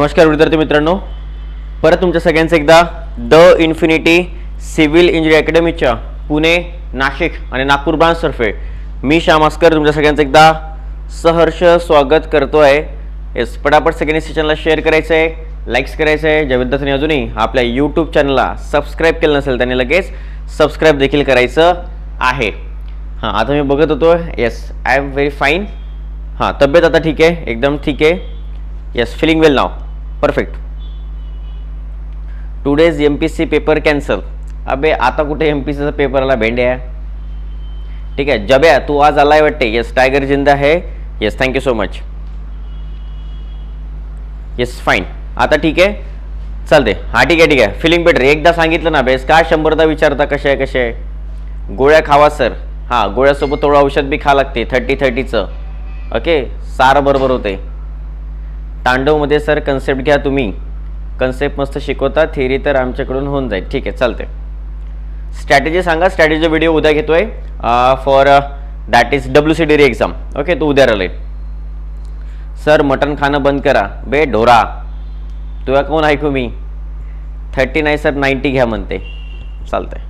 नमस्कार विद्यार्थी मित्रांनो. परत तुमच्या सगळ्यांचं एकदा द इन्फिनिटी सिव्हिल इंजिनिअरिंग अकॅडमीच्या पुणे नाशिक आणि नागपूर ब्रांचतर्फे मी श्याम आस्कर तुमच्या सगळ्यांचं एकदा सहर्ष स्वागत करतो आहे येस पटापट सगळ्यांनी सेशनला शेअर करायचं आहे लाईक्स करायचं आहे ज्या विद्यार्थ्यांनी अजूनही आपल्या यूट्यूब चॅनलला सबस्क्राईब केलं नसेल त्यांनी लगेच सबस्क्राईब देखील करायचं आहे. हां आता मी बघत होतो. Yes I am very fine हां तब्येत आता ठीक आहे? एकदम ठीक आहे? Yes feeling well now perfect two days M P C paper cancel अबे आता कुठे एम पी सीचा पेपर आला? भेंड्या. ठीक आहे जब्या तू आज आलाय वाटते. येस टायगर जिंदा आहे. Yes thank you so much yes fine आता ठीक आहे. चालते हा ठीक आहे ठीक आहे. फिलिंग बेटर एकदा सांगितलं ना बेस. का शंभरदा विचारता कसे आहे कसे आहे? गोळ्या खावा सर हां गोळ्यासोबत थोडं औषध बी खा लागते. थर्टी थर्टीचं ओके सार बरोबर होते. तांडवमध्ये सर कन्सेप्ट घ्या तुम्ही. कन्सेप्ट मस्त शिकवता थिअरी तर आमच्याकडून होऊन जाईल. ठीक आहे चालते स्ट्रॅटेजी सांगा स्ट्रॅटेजी व्हिडिओ उद्या घेतोय. For that is W C D re exam okay तू उद्या राहिले सर मटन खाणं बंद करा. बे ढोरा. तुला कोण ऐकू मी? थर्टी नाही सर नाईन्टी घ्या म्हणते. चालतंय.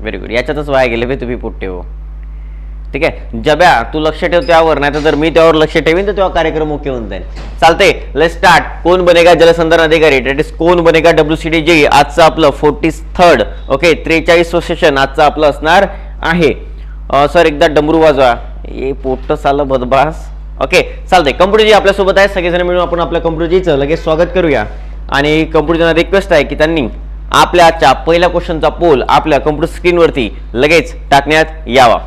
व्हेरी गुड याच्यातच वाया गेले बे तुम्ही पुट्टे हो. ठीक आहे? जब्या तू लक्ष ठेव त्यावर नाही तर जर मी त्यावर लक्ष ठेवीन तर तेव्हा कार्यक्रम ओके होऊन जाईल. चालते लेट स्टार्ट कोण बनेगा जलसंधारण अधिकारी? डेट इज कोण बनेगा डब्ल्यू सी डी जी आजचं आपलं फोर्टी थर्ड ओके त्रेचाळीस सेशन आजचं आपलं असणार आहे. सर एकदा डमरू वाजवा. ए पोट चाललं बदबास ओके चालते कम्प्युटरजी आपल्यासोबत आहे. सगळेजण मिळून आपण आपल्या कंप्युटरजीचं लगेच स्वागत करूया. आणि कम्प्युटरजना रिक्वेस्ट आहे की त्यांनी आपल्या आजच्या पहिल्या क्वेश्चनचा पोल आपल्या कम्प्युटर स्क्रीनवरती लगेच टाकण्यात यावा.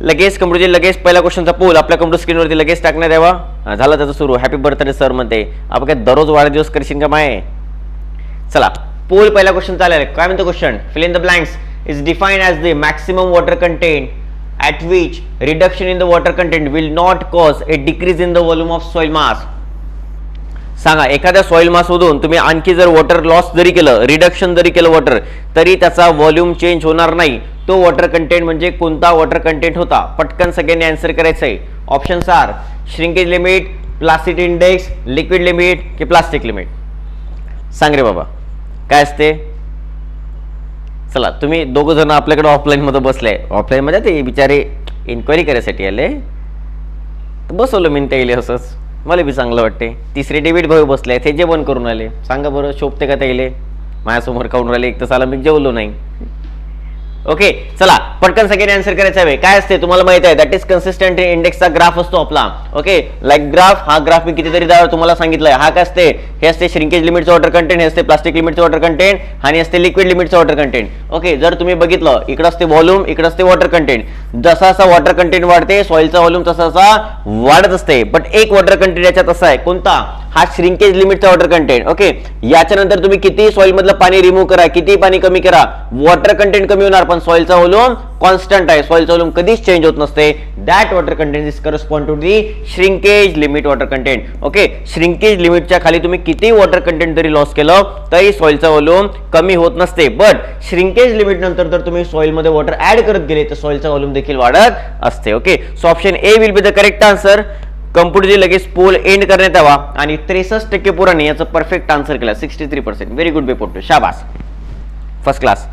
लगेच कम्प्युटरची लगेच पहिल्या क्वेश्चनचा पोल आपल्या कम्प्युटर स्क्रीनवरती लगेच टाकण्यात यावा. झाला झालं त्याचं सुरू. हॅपी बर्थडे सर म्हणते आपण काय दररोज वाढदिवस करशील का माय? चला पोल पहिला क्वेश्चन चालेल. काय म्हणतो question fill in the blanks is define as the maximum water content at which reduction in the water content will not cause a decrease in the volume of soil mass सांगा एखाद्या soil मासमधून तुम्ही आणखी जर water loss जरी केलं reduction जरी केलं water तरी त्याचा व्हॉल्यूम चेंज होणार नाही. तो वॉटर कंटेंट म्हणजे कोणता वॉटर कंटेंट होता? पटकन सगळ्यांनी आन्सर करायचं आहे options are shrinkage limit plastic index liquid limit की प्लास्टिक लिमिट सांग रे बाबा काय असते? चला तुम्ही दोघं जण आपल्याकडे ऑफलाईनमध्ये बसले. ऑफलाईनमध्ये ते बिचारे इन्क्वायरी करायसाठी आले. तर बसवलं मी त्याला असंच मला बी चांगलं वाटते. तिसरे डेबिट भाऊ बसले. ते जेवण करून आले. सांगा बरं शोभते का त्याले माझ्यासमोर खाऊन राहिले. एक तर साला मी जेवलो नाही. ओके चला पटकन सगळ्यांनी आन्सर करायचा हवे काय असते तुम्हाला माहीत आहे दॅट इज कन्सिस्टंट इंडेक्सचा ग्राफ असतो आपला. ओके लाईक ग्राफ हा ग्राफ मी कितीतरी तुम्हाला सांगितलंय. हा काय असते? हे असते श्रिंकेज लिमिटचं वॉटर कंटेंट हे असते प्लास्टिक लिमिटचं वॉटर कंटेंट आणि असते लिक्विड लिमिटचं वॉटर कंटेंट ओके जर तुम्ही बघितलं इकडं असते व्हॉल्यूम इकडं असते वॉटर कंटेंट जसा जसा वॉटर कंटेंट वाढते सॉइलचा व्हॉल्यूम तसा तसा वाढत असते. बट एक वॉटर कंटेंट याच्यात असा आहे. कोणता? हा श्रिंकेज लिमिटचा वॉटर कंटेंट ओके याच्यानंतर तुम्ही किती सॉइल मधलं पाणी रिमूव्ह करा किती पाणी कमी करा? वॉटर कंटेंट कमी होणार. पण सॉइलचा व्हॉल्यूम कॉन्स्टंट आहे. सॉइलचा व्हॉल्यूम कधीच चेंज होत नसते. That water content is correspond to the shrinkage limit water content okay shrinkage लिमिटच्या खाली तुम्ही किती वॉटर कंटेंट जरी लॉस केलं तरी सॉइलचा व्हॉल्यूम कमी होत नसते. बट श्रिंकेज लिमिट नंतर जर तुम्ही सॉइलमध्ये मध्ये वॉटर ऍड करत गेले तर सॉइलचा व्हॉल्यूम देखील वाढत असते. Okay so option A will be the correct answer कम्प्युटरची लगेच पोल एंड करण्यात यावा आणि त्रेसष्ट टक्के पुराने याचं परफेक्ट आन्सर केला. Sixty three percent very good बेपोट शाबास फर्स्ट क्लास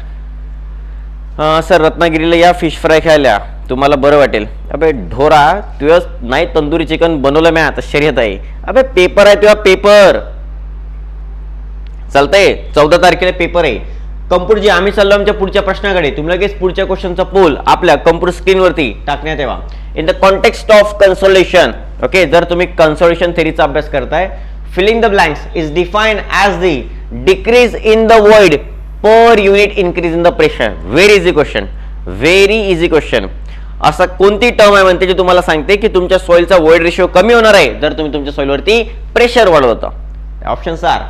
सर रत्नागिरीला या फिश फ्राय खायला. तुम्हाला बरं वाटेल. अबे ढोरा तुझं नाही तंदुरी चिकन बनवलं म्या आता शर्यत आहे. अबे पेपर आहे तुझा पेपर. चालतंय चौदा तारखेला पेपर आहे. कम्प्युटर आम्ही चाललो आमच्या पुढच्या प्रश्नाकडे तुम्ही लगेच पुढच्या क्वेश्चनचा पोल आपल्या कम्प्युटर स्क्रीनवरती टाकण्यात यावा. In the context of consolation okay जर तुम्ही कन्सोलेशन थेरीचा अभ्यास करताय filling the blanks is define as the decrease in the world per unit increase in the pressure very easy question very easy question असं कोणती टर्म आहे म्हणते जी तुम्हाला सांगते की तुमच्या सॉइलचा वॉइड रेशिओ कमी होणार आहे जर तुम्ही तुमच्या सॉइलवरती प्रेशर वाढवता. Options are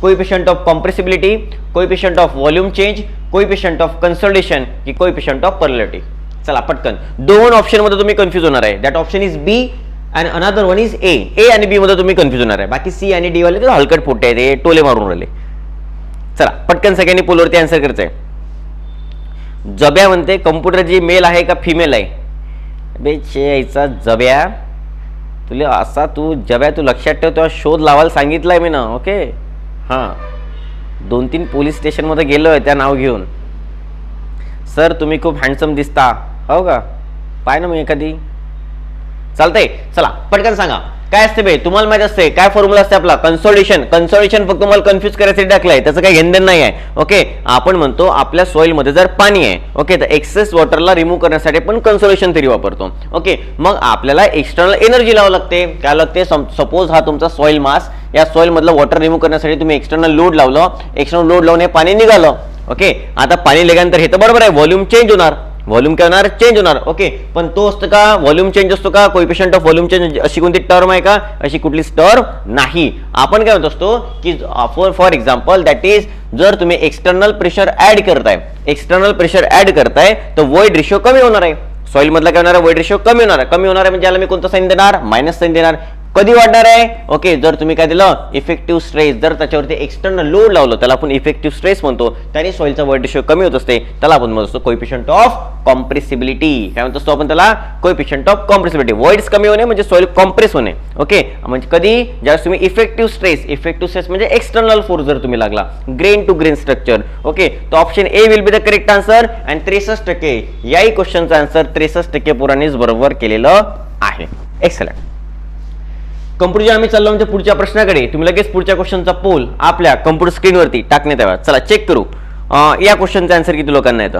coefficient of compressibility coefficient of volume change coefficient of consultation की कोइफिशियंट ऑफ पर्लिटी चला पटकन. दोन ऑप्शनमध्ये तुम्ही कन्फ्युज होणार आहे. That option is B and another one is A A आणि बी मध्ये तुम्ही कन्फ्युज होणार आहे. बाकी सी आणि डी वाले ते हलकट फुटे ते टोले मारून राहिले. चला पटकन सगळ्यांनी पोलवरती आन्सर करायचं आहे जब्या म्हणते कम्प्युटर जी मेल आहे का फिमेल आहे? बे छे याचा जब्या. तुला असा तू जब्या तू लक्षात ठेव तेव्हा शोध लावायला सांगितलंय मी ना ओके हां. दोन तीन पोलीस स्टेशनमध्ये गेलो आहे त्या नाव घेऊन. सर तुम्ही खूप हँडसम दिसता. हो का? पाय ना मी एखादी. चालतंय चला पटकन सांगा. काय असते बे तुम्हाला माहीत असते काय फॉर्म्युला असते आपला? कन्सोल्युशन कन्सोल्युशन फक्त तुम्हाला कन्फ्युज करायसाठी टाकलंय. त्याचं काही घेणदेण नाही आहे ओके आपण म्हणतो आपल्या सॉइलमध्ये मध्ये जर पाणी आहे ओके तर एक्सेस वॉटरला रिमूव्ह करण्यासाठी पण कन्सोलेशन थेरी वापरतो. ओके मग आपल्याला एक्सटर्नल एनर्जी लावावं लागते. काय लागते? सपोज हा तुमचा सॉइल मास या सॉइल मधलं वॉटर रिमूव्ह करण्यासाठी तुम्ही एक्सटर्नल लोड लावलं. एक्सटर्नल लोड लावून हे पाणी निघालं. ओके आता पाणी निघाल्यानंतर हे तर बरोबर आहे. व्हॉल्यूम चेंज होणार. व्हॉल्यूम काय होणार? चेंज होणार. ओके पण तो असतो का? व्हॉल्यूम चेंज असतो का? कोइफिशियंट ऑफ व्हॉल्यूम चेंज अशी कोणती टर्म आहे का? अशी कुठली टर्म नाही. आपण काय म्हणत असतो की for for example that is जर तुम्ही एक्सटर्नल प्रेशर ऍड करताय एक्सटर्नल प्रेशर ऍड करताय तर वॉइड रेशो कमी होणार आहे. सॉइल मधला काय होणार वॉइड रेशो कमी होणार कमी होणार आहे म्हणजे याला मी कोणतं साईन देणार? मायनस साईन देणार. कधी वाढणार आहे? ओके जर तुम्ही काय दिलं इफेक्टिव्ह स्ट्रेस जर त्याच्यावरती एक्सटर्नल लोड लावलं त्याला आपण इफेक्टिव्ह स्ट्रेस म्हणतो त्याने सॉईलचा वर्ड रेशिओ कमी होत असते. त्याला आपण म्हणतो कोइफिशियंट ऑफ कॉम्प्रेसिबिलिटी काय म्हणतो असतो आपण त्याला? कोइफिशियंट ऑफ कॉम्प्रेसिबिलिटी वर्ड्स कमी होणे म्हणजे सॉईल कॉम्प्रेस होणे. ओके म्हणजे कधी? ज्यावेळेस तुम्ही इफेक्टिव्ह स्ट्रेस इफेक्टिव्ह स्ट्रेस म्हणजे एक्सटर्नल फोर्स जर तुम्ही लागला grain to grain structure okay तो option A will be the correct answer and त्रेसष्ट टक्के याही क्वेश्चनचा आन्सर त्रेसष्ट टक्के पोरांनीच बरोबर केलेलं आहे. एक्सलंट कम्प्युटर आम्ही चाललो म्हणजे पुढच्या प्रश्नाकडे तुम्ही लगेच पुढच्या क्वेश्चनचा पोल आपल्या कम्प्युटर स्क्रीनवरती टाकण्यात यावा. चला चेक करू. या क्वेश्चनचा आन्सर किती लोकांना येतं?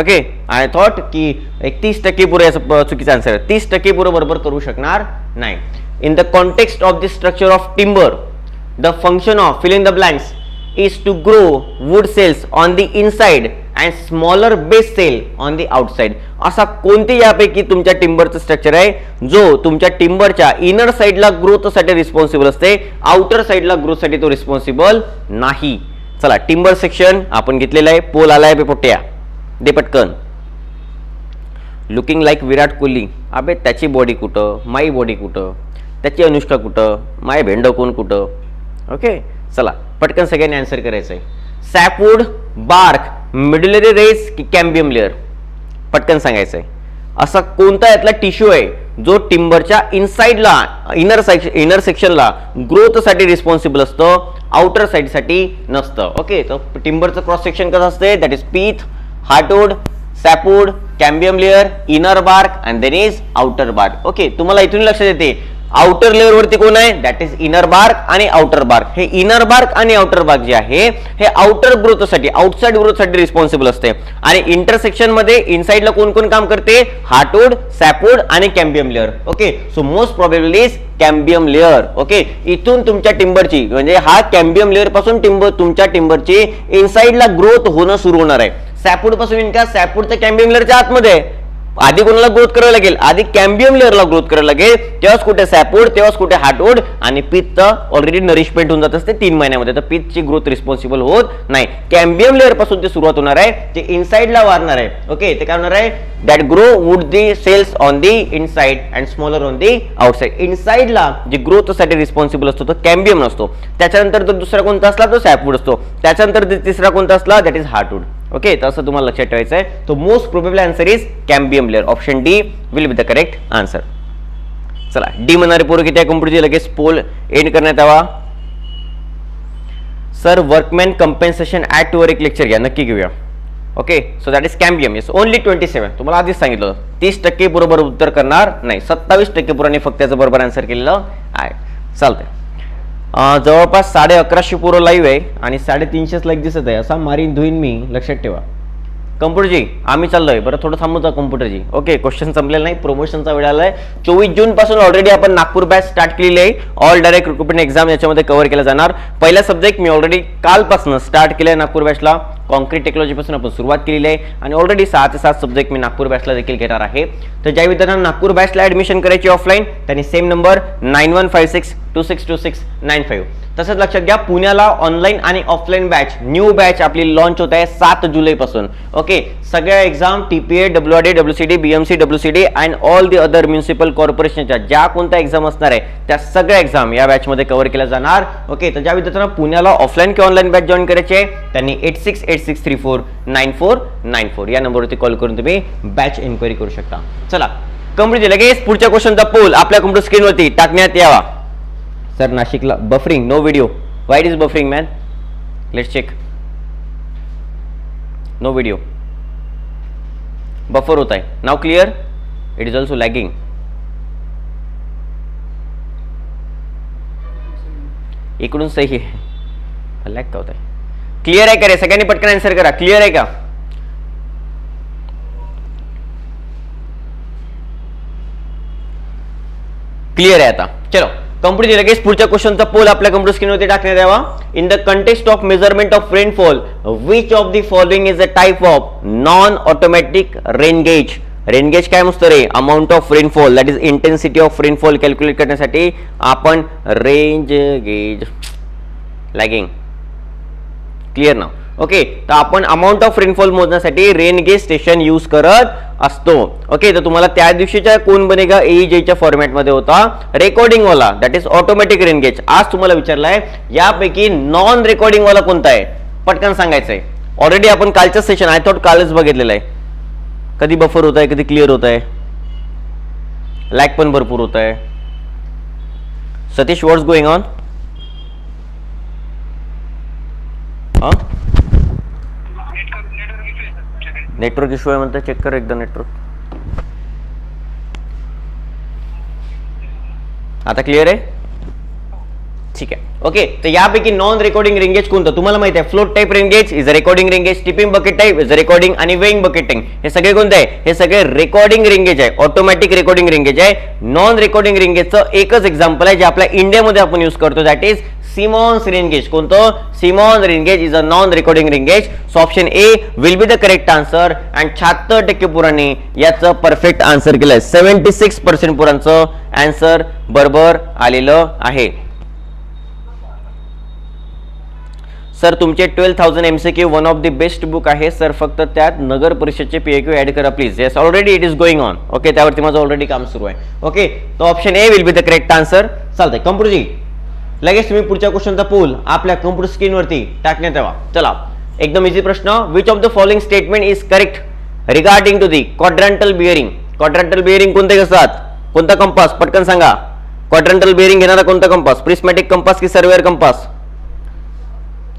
ओके? आय थॉट की एक तीस टक्के पुरे याचं चुकीचं आन्सर आहे. तीस टक्के पुरं बरोबर करू शकणार नाही. In the context of the structure of timber the function of filling the blanks is to grow wood cells on the inside and smaller base cell on the outside असा कोणती यापैकी तुमच्या टिंबरचं स्ट्रक्चर आहे? जो तुमच्या टिंबरच्या इनर साईडला ग्रोथसाठी responsible असते outer साईडला ग्रोथसाठी तो रिस्पॉन्सिबल नाही. चला टिंबर सेक्शन आपण घेतलेलं आहे. पोल आलाय पोट्या. दे पटकन. Looking like Virat Kohli. अबे त्याची बॉडी कुठं? माई बॉडी कुठं? त्याची अनुष्का कुठं? माय भेंड कोण कुठं? ओके चला पटकन सगळ्यांनी आन्सर करायचं आहे सॅपवूड बार्क मिडलरी रेस की कॅम्बियम लेअर पटकन सांगायचं आहे असा कोणता यातला टिश्यू आहे जो टिंबरच्या इनसाइडला इनर सेक्शन इनर सेक्शनला ग्रोथसाठी रिस्पॉन्सिबल असतं आउटर साईडसाठी नसतं. ओके तर टिंबरचं क्रॉस सेक्शन कसं असते that is pith heartwood sapwood cambium layer inner bark and then is outer bark okay तुम्हाला इथून लक्षात येते आउटर लेअर वरती कोण आहे? दॅट इज इनर बार्क आणि आउटर बार्क हे इनर बार्क आणि आउटर बार्क जे आहे हे आउटर ग्रोथसाठी आउटसाइड ग्रोथसाठी रिस्पॉन्सिबल असते. आणि इंटरसेक्शनमध्ये इनसाइडला कोण कोण काम करते? हार्टवूड सॅपवूड आणि cambium layer okay so most probably is cambium layer okay इथून तुमच्या टिंबरची म्हणजे हा कॅम्बियम लेअरपासून टिंबर तुमच्या टिंबरची इनसाइडला ग्रोथ होणं सुरू होणार आहे. सॅपूडपासून इनका सॅपूडच्या कॅम्बियम लेअरच्या आतमध्ये. आहे. आधी कोणाला ग्रोथ करावं लागेल? आधी कॅम्बियम लेअरला ग्रोथ करावं लागेल. तेव्हाच कुठे सॅपोड तेव्हाच कुठे हार्टवूड आणि पित्त ऑलरेडी नरिशमेंट होऊन जात असते तीन महिन्यामध्ये. तर पित्तची ग्रोथ रिस्पॉन्सिबल होत नाही. कॅम्बियम लेअरपासून ते सुरुवात होणार आहे. ते इनसाइडला वाढणार आहे. ओके ते काय होणार आहे? That grow wood the cells on the inside and smaller on the outside इनसाइडला जे ग्रोथसाठी रिस्पॉन्सिबल असतो तो कॅम्बियम नसतो. त्याच्यानंतर जर दुसरा कोणता असला तो सॅपवूड असतो. त्याच्यानंतर तिसरा कोणता असला दॅट इज हार्टवूड ओके तर असं तुम्हाला लक्षात ठेवायचं आहे तो most probable answer is cambium layer option D will be the correct answer चला डी म्हणणारे पोरं किती आहे? कम्प्युटरची लगेच पोल एंड करण्यात यावा. सर वर्कमॅन कम्पेन्सेशन ॲट टूवर एक लेक्चर घ्या. नक्की घेऊया. Okay so that is cambium is only twenty seven तुम्हाला आधीच सांगितलं तीस टक्के बरोबर उत्तर करणार नाही. सत्तावीस टक्के पुराने फक्त त्याचं बरोबर आन्सर केलेलं आहे. चालतंय. जवळपास साडे अकराशे पोरं लाईव्ह आहे आणि साडेतीनशेच लाईक दिसत आहे. असा मारीन धुईन मी लक्षात ठेवा. कम्प्युटरजी आम्ही चाललोय. बरं थोडं थांबू जा कम्प्युटरजी. ओके क्वेश्चन संपलेला नाही. प्रमोशनचा वेळ आलाय. चोवीस जून पासून ऑलरेडी आपण नागपूर बॅच स्टार्ट केलेली आहे. ऑल डायरेक्ट रिक्रुटमेंट एक्झाम याच्यामध्ये कव्हर केला जाणार. पहिला सब्जेक्ट मी ऑलरेडी कालपासून स्टार्ट केलं आहे नागपूर बॅचला कॉन्क्रीट टेक्नॉलॉजीपासून आपण सुरुवात केलेली आहे. आणि ऑलरेडी सहा ते सात सब्जेक्ट मी नागपूर बॅचला देखील घेणार आहे. तर ज्या विद्यार्थ्यांना नागपूर बॅचला ऍडमिशन करायची ऑफलाईन त्यांनी same number nine one five six two six two six nine five तसंच लक्षात घ्या पुण्याला ऑनलाईन आणि ऑफलाईन बॅच न्यू बॅच आपली लॉन्च होत आहे सात जुलैपासून. ओके सगळ्या exam T P A W R D W C D B M C W C D and all the other municipal कॉर्पोरेशनच्या ज्या कोणत्या एक्झाम असणार आहे त्या सगळ्या एक्झाम या बॅचमध्ये कव्हर केल्या जाणार. ओके तर ज्या विद्यार्थ्यांना पुण्याला ऑफलाईन किंवा ऑनलाईन बॅच जॉईन करायचे आहे त्यांनी eight six eight six three four nine four nine four या नंबरवरती कॉल करून तुम्ही बॅच इन्क्वायरी करू शकता. चला कम्प्युटर लगेच पुढच्या क्वेश्चनचा पोल आपल्या कम्प्युटर स्क्रीनवरती टाकण्यात यावा. सर नाशिकला बफरिंग नो व्हिडिओ वाईट is buffering man let's check no video buffer होत आहे. Now clear it is also lagging इकडून सही आहे. लॅग का होत आहे? क्लिअर आहे का रे? सगळ्यांनी पटकन आन्सर करा. क्लिअर आहे का? क्लिअर आहे आता. चलो. कम्प्युटर लगेच पुढच्या क्वेश्चनचा पोल आपल्या कम्प्युटर स्क्रीनवरती टाकण्यात यावा. In the context of measurement of rainfall which of the following is a type of non automatic rain gauge rain gauge काय मस्त रे? Amount of rainfall that is intensity of rainfall calculate करण्यासाठी आपण range gauge lagging clear ना okay तर आपण amount of rainfall मोजण्यासाठी rain gauge station use करत असतो. ओके तर तुम्हाला त्या दिवशीच्या कोण बनेगा? एईजेच्या फॉर्मॅटमध्ये होता. रेकॉर्डिंग वाला that is automatic rain gauge आज तुम्हाला विचारलाय यापैकी नॉन रेकॉर्डिंग वाला कोणता आहे? पटकन सांगायचं आहे ऑलरेडी आपण कालचं सेशन आय थॉट कालच बघितलेलं आहे. कधी बफर होत आहे कधी क्लिअर होत आहे लॅक पण भरपूर होत आहे सतीश वॉट्स गोइंग ऑन हा? नेटवर्क इश्यू आहे म्हणता चेक कर एकदा नेटवर्क आता क्लिअर आहे? ठीक आहे. ओके तर यापैकी नॉन रेकॉर्डिंग रिंगेज कोणतं? तुम्हाला माहिती आहे float type rain gauge is a recording rain gauge tipping bucket type is recording आणि वेईंग बकेटिंग हे सगळे कोणते आहे? हे सगळे रेकॉर्डिंग रिंगेज आहे ऑटोमॅटिक रेकॉर्डिंग रिंगेज आहे. नॉन रेकॉर्डिंग रिंगेजचं एकच एक्झाम्पल आहे जे आपल्या इंडियामध्ये आपण यूज करतो दॅट इज सिमॉन्स रिंगेज कोणतं? Symon rain gauge is a non recording rain gauge so option A will be the correct answer and शहात्तर टक्के पुरांनी याचं परफेक्ट आन्सर केलंय. सेव्हन्टी सिक्स पर्सेंट पुरांचं आन्सर बरोबर आलेलं आहे. सर तुमचे twelve thousand M C Q one of the best book आहे. सर फक्त त्यात नगर परिषदचे पी क्यू ॲड करा please yes already it is going on okay त्यावरती माझं ऑलरेडी काम सुरू आहे. ओके तो option A will be the correct answer चालतंय कम्प्युटरजी लगेच तुम्ही पुढच्या क्वेश्चनचा पूल आपल्या कम्प्युटर स्क्रीनवरती टाकण्यात यावा चला एकदम इझी प्रश्न. Which of the following statement is correct regarding to the quadrantal bearing quadrantal bearing कोणते असतात? कोणता कंपास पटकन सांगा. क्वाड्रंटल बिअरिंग घेणारा कोणता कंपास प्रिस्मॅटिक कंपास की surveyor compass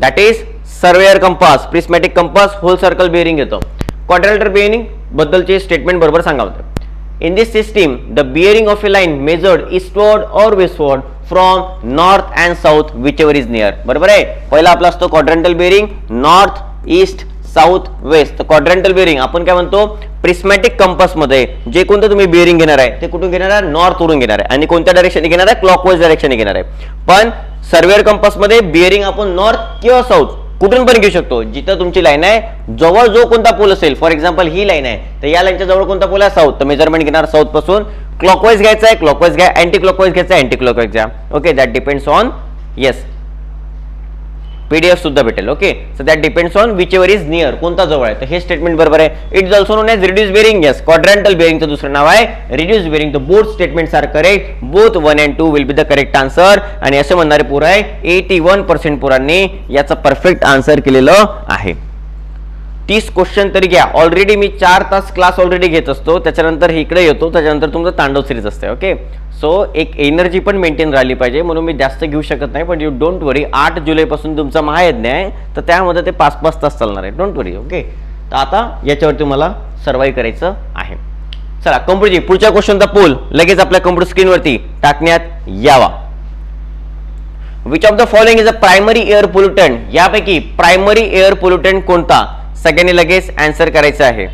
that is surveyor compass prismatic compass whole circle bearing येतो. Quadrantal bearing बद्दलचे स्टेटमेंट बरोबर सांगा होतं in this system the bearing of a line measured eastward or westward from north and south whichever is near बरोबर आहे? पहिला आपला असतो quadrantal bearing north east south west तर बिअरिंग आपण काय म्हणतो? प्रिस्मॅटिक कंपसमध्ये जे कोणतं तुम्ही बिअरिंग घेणार आहे ते कुठून घेणार आहे? नॉर्थ वरून घेणार आहे. आणि कोणत्या डायरेक्शनने घेणार आहे? क्लॉकवाईज डायरेक्शनने घेणार आहे. पण सर्वेअर कंपासमध्ये बिअरिंग आपण नॉर्थ किंवा साऊथ कुठून पण घेऊ शकतो. जिथं तुमची लाईन आहे जवळ जो कोणता पूल असेल फॉर एक्झाम्पल ही लाईन आहे तर या लाईनच्या जवळ कोणता पूल आहे? साऊथ तर मेजरमेंट घेणार साऊथपासून. क्लॉकवाईज घ्यायचा आहे क्लॉकवाईज घ्या. अँटी क्लॉकवाईज घ्यायचा आहे अँटी क्लॉकवाईज घ्या. Okay that depends on yes PDF सुद्धा भेटेल okay so that depends on whichever is near कोणता जवळ आहे. तर हे स्टेटमेंट बरोबर आहे. It is also known as reduce bearing yes quadrantal बेरिंगचं दुसरं नाव आहे. रिड्यूस बेरिंग तर both statements are correct both one and two will be the correct answer आणि असं म्हणणारे पूर आहे एटी वन पर्सेंट पुरांनी याचं परफेक्ट आन्सर केलेलं आहे. तीस क्वेश्चन तरी घ्या. ऑलरेडी मी चार तास क्लास ऑलरेडी घेत असतो. त्याच्यानंतर इकडे येतो. त्याच्यानंतर तुमचं तांडव सिरीज असते ओके सो एक एनर्जी पण मेंटेन राहिली पाहिजे. म्हणून मी जास्त घेऊ शकत नाही. पण यू डोंट वरी आठ जुलैपासून तुमचा महायज्ञ आहे. तर त्यामध्ये ते पाच पाच तास चालणार आहे. डोंट वरी ओके तर आता याच्यावरती मला सर्वाईव्ह करायचं आहे. चला कम्प्युटरजी पुढच्या क्वेश्चनचा पोल लगेच आपल्या कम्प्युटर स्क्रीनवरती टाकण्यात यावा. Which of the following is a primary air pollutant यापैकी प्रायमरी एअर पोल्युटंट कोणता? सगळ्यांनी लगेच आन्सर करायचं आहे.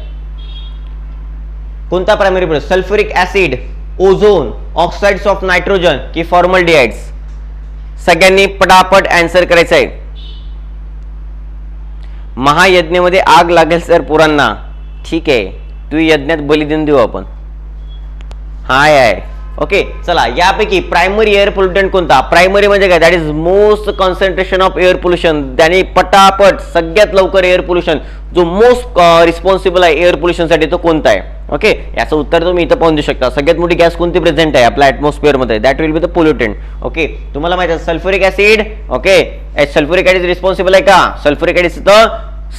कोणता primary sulphuric acid ozone oxides of nitrogen की फॉर्मल डिआइड्स सगळ्यांनी पटापट आन्सर करायचं आहे. महायज्ञामध्ये आग लागेल सर पुरांना. ठीक आहे. तू यज्ञात बलिदान देऊ आपण. हाय आहे ओके चला यापैकी प्रायमरी एअर पोल्युटंट कोणता? प्रायमरी म्हणजे काय? That is most concentration of air pollution त्याने पटापट सगळ्यात लवकर एअर पोल्युशन जो मोस्ट रिस्पॉन्सिबल uh, आहे एअर पोल्युशनसाठी तो कोणता आहे? ओके याचं उत्तर तुम्ही इथं पाहून देऊ शकता. सगळ्यात मोठी गॅस कोणती प्रेझेंट आहे आपल्या ॲटमॉस्फिअरमध्ये that will be the pollutant okay तुम्हाला माहिती आहे sulphuric acid okay sulphuric acid responsible आहे का? सल्फ्युरिक ऍसिड तर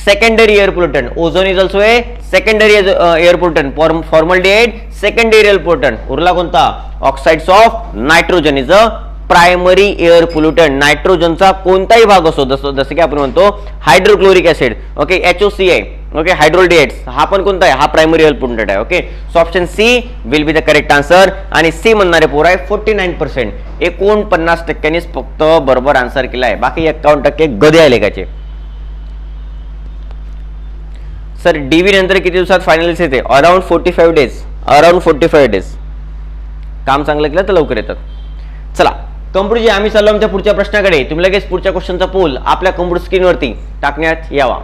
secondary air pollutant ozone is also a secondary air pollutant formal formaldehyde second air pollutant. उरला कोणता? Oxides of nitrogen is a primary air pollutant नायट्रोजनचा कोणताही भाग असो जसं जसं की आपण म्हणतो hydrochloric acid okay H O C आहे ओके हायड्रोल्डिएट्स हा पण कोणता आहे? हा प्रायमरी एअर पोल्युटंट आहे. Okay so option C will be the correct answer आणि सी म्हणणारे पोर आहे फोर्टी नाईन पर्सेंट एकोणपन्नास टक्क्यांनीच फक्त बरोबर आन्सर केला आहे. बाकी एकावन्न टक्के गदे आले लेखाचे. सर डीव्ही नंतर किती दिवसात फायनल्स येते? Around forty five days around forty five days काम चांगलं केलं तर लवकर येतात. चला कम्प्युटरजी आम्ही चाललो आमच्या पुढच्या प्रश्नाकडे. तुम्ही लगेच पुढच्या क्वेश्चनचा पोल आपल्या कम्प्युटर स्क्रीनवरती टाकण्यात यावा.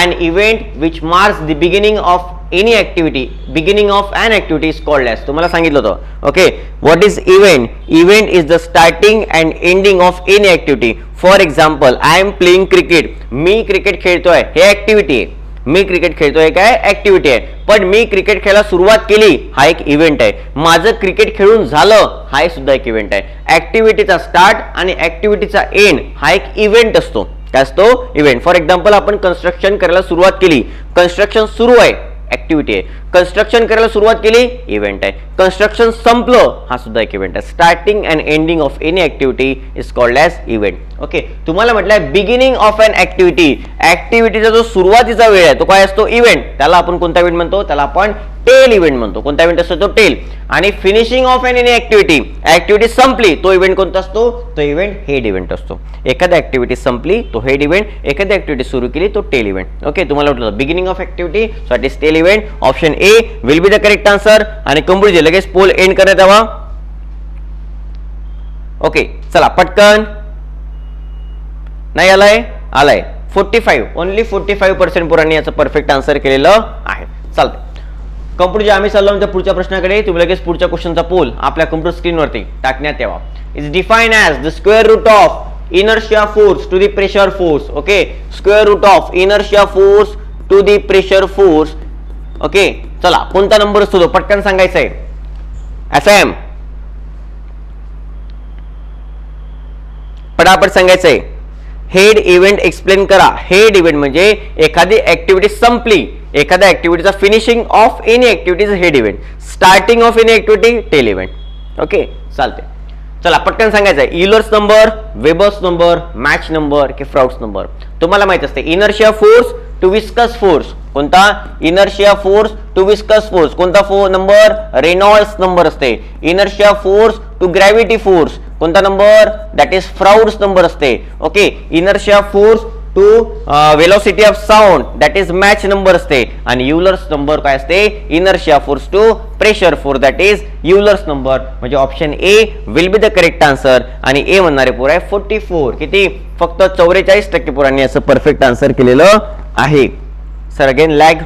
And event which marks the beginning of any activity beginning of an activity is called as तुम्हाला सांगितलं होतं. Okay what is event event is the starting and ending of any activity for example I am playing cricket me cricket खेळतोय. हे activity आहे. मी cricket खेळतो खेळतोय काय? Activity आहे. पण मी क्रिकेट खेळायला सुरुवात केली हा एक इव्हेंट आहे. माझं क्रिकेट खेळून झालं हा एक सुद्धा एक इव्हेंट आहे. ऍक्टिव्हिटीचा स्टार्ट आणि ऍक्टिव्हिटीचा एंड हा एक इव्हेंट असतो. काय असतो? इव्हेंट फॉर एक्झाम्पल आपण कन्स्ट्रक्शन करायला सुरुवात केली. कन्स्ट्रक्शन सुरू आहे. ऍक्टिव्हिटी आहे. कन्स्ट्रक्शन करायला सुरुवात केली इव्हेंट आहे. कन्स्ट्रक्शन संपलं. हा सुद्धा एक इव्हेंट आहे. Starting and ending of any activity is called as event okay तुम्हाला म्हटलंय बिगिनिंग ऑफ अन ऍक्टिव्हिटी ऍक्टिव्हिटीचा जो सुरुवातीचा वेळ आहे तो काय असतो? इव्हेंट त्याला आपण कोणता इव्हेंट म्हणतो? त्याला आपण टेल इव्हेंट म्हणतो. कोणता इव्हेंट असतो? तो टेल आणि finishing of an any activity activity संपली तो इव्हेंट कोणता असतो? तो इव्हेंट हेड इव्हेंट असतो. एखाद्या ऍक्टिव्हिटी संपली तो हेड इव्हेंट एखादी ऍक्टिव्हिटी सुरू केली तो टेल इव्हेंट ओके तुम्हाला वाटलं beginning of activity so is tail event option A will be the correct answer आणि कंबुडी लगेच पोल एंड करण्यात यावा ओके चला पटकन. नाही आलाय? आलाय. Forty five only forty five percent पोरांनी याचं परफेक्ट आन्सर केलेलं आहे. चालतंय. कम्प्युटर आम्ही चाललो आमच्या पुढच्या प्रश्नाकडे तुम्ही लगेच पुढच्या क्वेश्चनचा पोल आपल्या कम्प्युटर स्क्रीनवरती टाकण्यात यावा. Is define as the square root of inertia force to the pressure force okay square root of inertia force to the pressure force okay चला कोणता नंबर असतो तो? पटकन सांगायचा आहे एम पटापट सांगायचंय. हेड इव्हेंट एक्सप्लेन करा. हेड इव्हेंट म्हणजे एखादी ऍक्टिव्हिटी संपली. एखाद्या ऍक्टिव्हिटीचा finishing of any activities head event. Starting of any activity tail event. Okay? चालते चला पटकन सांगायचं आहे Euler's number Weber's number Mach number की फ्राउड्स नंबर. तुम्हाला माहीत असते inertia force to viscous force कोणता? Inertia force to viscous force कोणता फो नंबर रेनॉल्ड्स नंबर असते. Inertia force to gravity force कोणता number that is Froude's number असते. Okay inertia force to velocity of sound that is Mach number असते. आणि Euler's number काय असते? Inertia force to pressure force that is Euler's number म्हणजे option A will be the correct answer आणि A म्हणणारे पोर आहे फोर्टी फोर किती? फक्त चौवेचाळीस टक्के पोरांनी असं परफेक्ट आन्सर केलेलं आहे. सर अगेन लॅग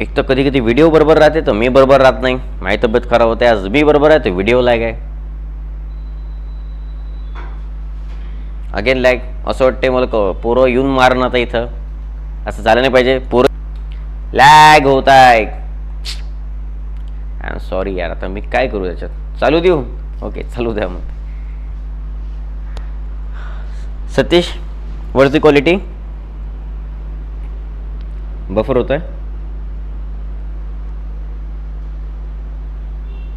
एक तर कधी कधी व्हिडिओ बरोबर राहते तर मी बरोबर राहत नाही. माझी तब्येत खराब होते आज मी बरोबर आहे तर व्हिडिओ लॅग आहे. अगेन लॅग असं वाटते मला क- पोरं येऊन मारणं आता इथं. असं झालं नाही पाहिजे. पोरं लॅग होत आहे. आय एम सॉरी यार आता मी काय करू याच्यात? चालू देऊ? ओके चालू द्या मग. सतीश वरची क्वालिटी बफर होत आहे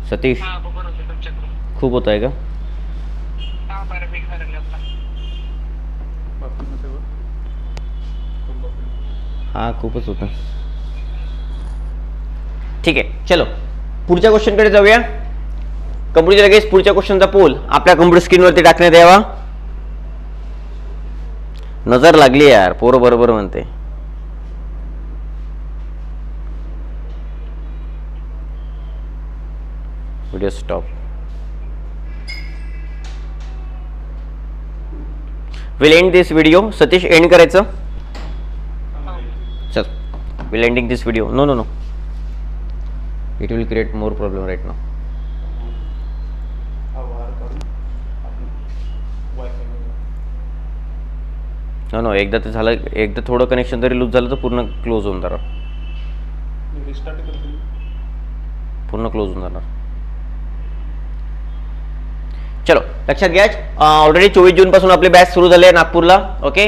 सतीश खूप होत आहे का? हा हा खूपच होतं. ठीक आहे चलो. पुढच्या क्वेश्चनकडे जाऊया. कम्प्युटर लगेच पुढच्या क्वेश्चनचा पोल आपल्या कम्प्युटर स्क्रीनवरती टाकण्यात यावा. नजर लागली यार पोरं बरोबर म्हणते. Video stop will end this video Satish end करायचं? चल. Will ending this video no no no it will create more problem right no हा वायर काढून आपण वायफाय नो नो एकदा ते झालं एकदा थोडं कनेक्शन जरी लूज झालं तर पूर्ण क्लोज होऊन जाणार. पूर्ण क्लोज होऊन जाणार. चलो लक्षात घ्या ऑलरेडी चोवीस जून पासून आपली बॅच सुरू झाली आहे नागपूरला ओके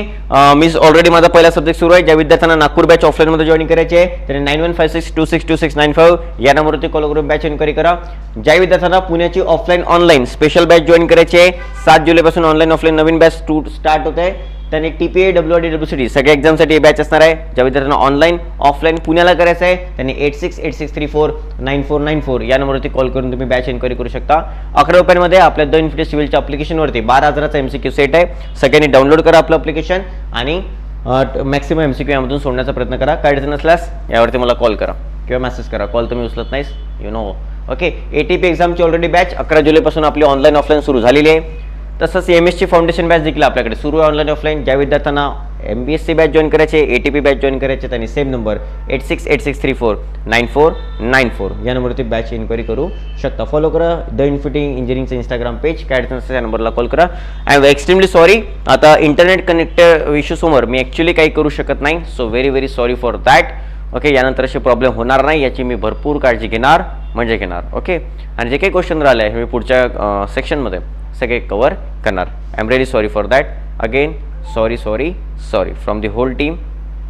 मी ऑलरेडी माझा पहिला सब्जेक्ट सुरू आहे. ज्या विद्यार्थ्यांना नागपूर बॅच ऑफलाईनमध्ये जॉईन करायची आहे त्यांनी nine one five six two six two six nine five या नंबरवरती कॉल करून बॅच इन्क्वायरी करा. ज्या विद्यार्थ्यांना पुण्याची offline online special batch join करायची आहे सात जुलैपासून ऑनलाईन ऑफलाईन नवीन बॅच टू स्टार्ट होत आहे. त्यांनी T P A W D W C T सगळ्या एक्झामसाठी बॅच असणार आहे. ज्या विद्यार्थ्यांना ऑनलाईन ऑफलाईन पुण्याला करायचं आहे त्यांनी eight six eight six three four nine four nine four या नंबरवरती कॉल करून तुम्ही बॅच एन्क्वायरी करू शकता. अकरा रुपयांमध्ये आपल्या द इन्फिनिटी सिव्हिलच्या अप्लिकेशनवरती बारा हजाराचा एम सी क्यू सेट आहे. सगळ्यांनी डाउनलोड करा आपलं अप्लिकेशन आणि मॅक्सिमम एम सी क्यू यामधून सोडण्याचा प्रयत्न करा. काय अडचण असल्यास यावरती मला कॉल करा किंवा मेसेज करा. कॉल तुम्ही उचलत नाहीस you know okay A T P एक्झामची already batch अकरा जुलैपासून आपली ऑनलाईन ऑफलाईन सुरू झालेली आहे. तसंच एम एस ची फाउंडेशन बॅच देखील आपल्याकडे सुरू आहे ऑनलाईन ऑफलाईन ज्या विद्यार्थ्यांना M B S C batch join करायचे A T P batch join करायचे त्यांनी same number eight six eight six three four nine four nine four या नंबरवरती बॅच इन्क्वायरी करू शकता. फॉलो करा. द इन्फिटिंग इंजिनिअरिंगचं इंस्टाग्राम पेज काय अडचण असेल या नंबरला कॉल करा. आय एम एक्स्ट्रीमली सॉरी आता इंटरनेट कनेक्ट इश्यूसमोर मी ॲक्च्युली काही करू शकत नाही. So very very sorry for that okay यानंतर असे प्रॉब्लेम होणार नाही. याची मी भरपूर काळजी घेणार म्हणजे घेणार. ओके आणि जे काही क्वेश्चन राहिले आहे मी पुढच्या सेक्शनमध्ये second cover Kanar I'm really sorry for that. Again sorry sorry sorry. From the whole team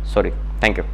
sorry. Thank you.